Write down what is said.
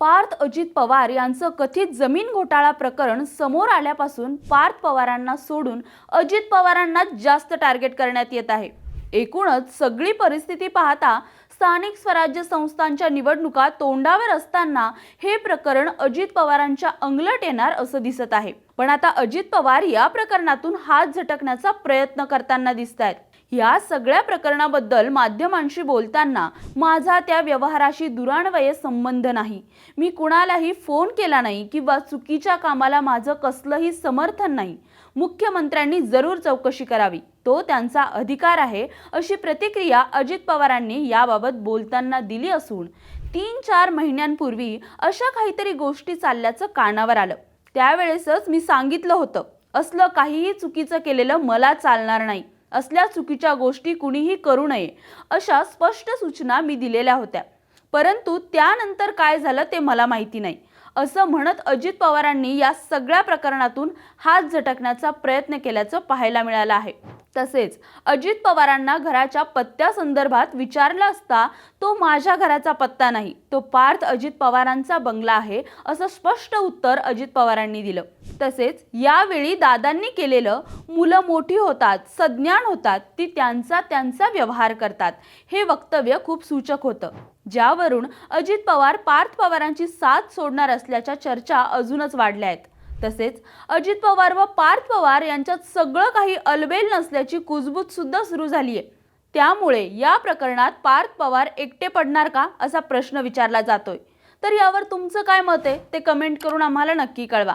पार्थ अजित पवार यांचं कथित जमीन घोटाळा प्रकरण समोर आल्यापासून पार्थ पवारांना सोडून अजित पवारांना जास्त टार्गेट करण्यात येत आहे. एकूणच सगळी परिस्थिती पाहता स्थानिक स्वराज्य संस्थांच्या निवडणुका तोंडावर असताना हे प्रकरण अजित पवारांच्या अंगलट येणार असं दिसत आहे. पण आता अजित पवार या प्रकरणातून हात झटकण्याचा प्रयत्न करताना दिसत आहेत या सगळ्या प्रकरणाबद्दल माध्यमांशी बोलताना माझा त्या व्यवहाराशी दुरान्वये संबंध नाही. मी कुणालाही फोन केला नाही किंवा चुकीच्या कामाला माझं कसलंही समर्थन नाही. मुख्यमंत्र्यांनी जरूर चौकशी करावी. तो त्यांचा अधिकार आहे अशी प्रतिक्रिया अजित पवारांनी याबाबत बोलताना दिली असून तीन चार महिन्यांपूर्वी अशा काहीतरी गोष्टी चालल्याचं कानावर आलं. त्यावेळेसच मी सांगितलं होतं असलं काहीही चुकीचं केलेलं मला चालणार नाही. असल्या चुकीच्या गोष्टी कुणीही करू नये अशा स्पष्ट सूचना मी दिलेल्या होत्या. परंतु त्यानंतर काय झालं ते मला माहिती नाही. असं म्हणत अजित पवारांनी या सगळ्या प्रकरणातून हात झटकण्याचा प्रयत्न केल्याचं पाहायला मिळालं आहे. तसेच अजित पवारांना घराच्या पत्त्यासंदर्भात विचारलं असता तो माझ्या घराचा पत्ता नाही तो पार्थ अजित पवारांचा बंगला आहे असं स्पष्ट उत्तर अजित पवारांनी दिलं. तसेच यावेळी दादांनी केलेलं मुलं मोठी होतात सज्ञान होतात ती त्यांचा त्यांचा व्यवहार करतात. हे वक्तव्य खूप सूचक होतं. ज्यावरून अजित पवार पार्थ पवारांची साथ सोडणार असल्याच्या चर्चा अजूनच वाढल्या आहेत. तसेच अजित पवार व पार्थ पवार यांच्यात सगळं काही अलबेल नसल्याची कुजबूज सुद्धा सुरू झाली आहे त्यामुळे या प्रकरणात पार्थ पवार एकटे पडणार का असा प्रश्न विचारला जातोय. तर यावर तुमचं काय मत आहे? ते कमेंट करून आम्हाला नक्की कळवा.